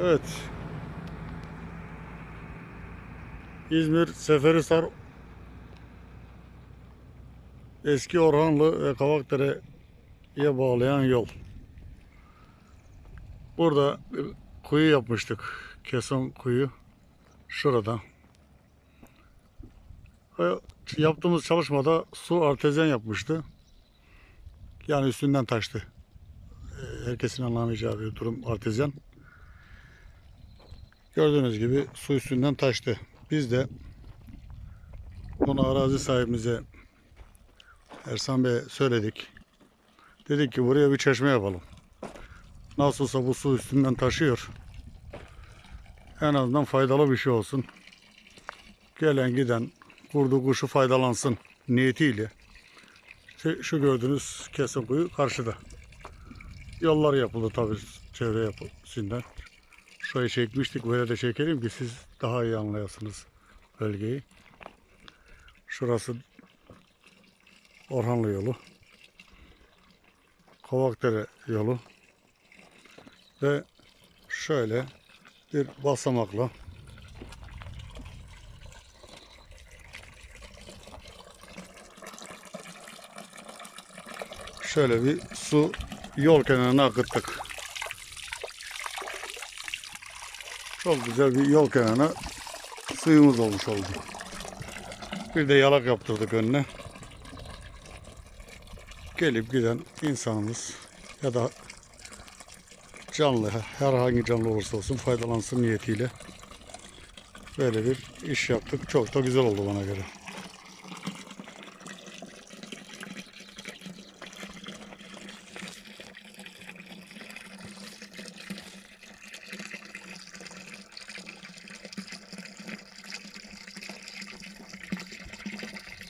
Evet. İzmir Seferihisar Eski Orhanlı ve Kavakdere'ye bağlayan yol. Burada bir kuyu yapmıştık. Keson kuyu. Şurada. Yaptığımız çalışmada su artezyen yapmıştı. Yani üstünden taştı. Ee, Herkesin anlamayacağı bir durum artezyen. Gördüğünüz gibi su üstünden taştı. Biz de bunu arazi sahibimize Ersan Bey'e söyledik. Dedik ki buraya bir çeşme yapalım. Nasılsa bu su üstünden taşıyor. En azından faydalı bir şey olsun. Gelen giden kurdu kuşu faydalansın niyetiyle. İşte şu gördüğünüz kesim kuyu karşıda. Yollar yapıldı tabii çevre yapısından. Şurayı çekmiştik böyle de çekelim ki siz daha iyi anlayasınız bölgeyi. Şurası Orhanlı yolu. Kovakdere yolu. Ve şöyle bir basamakla şöyle bir su yol kenarına akıttık. Çok güzel bir yol kenarına suyumuz olmuş oldu. Bir de yalak yaptırdık önüne. Gelip giden insanımız ya da canlı herhangi canlı olursa olsun faydalansın niyetiyle böyle bir iş yaptık. Çok da güzel oldu bana göre.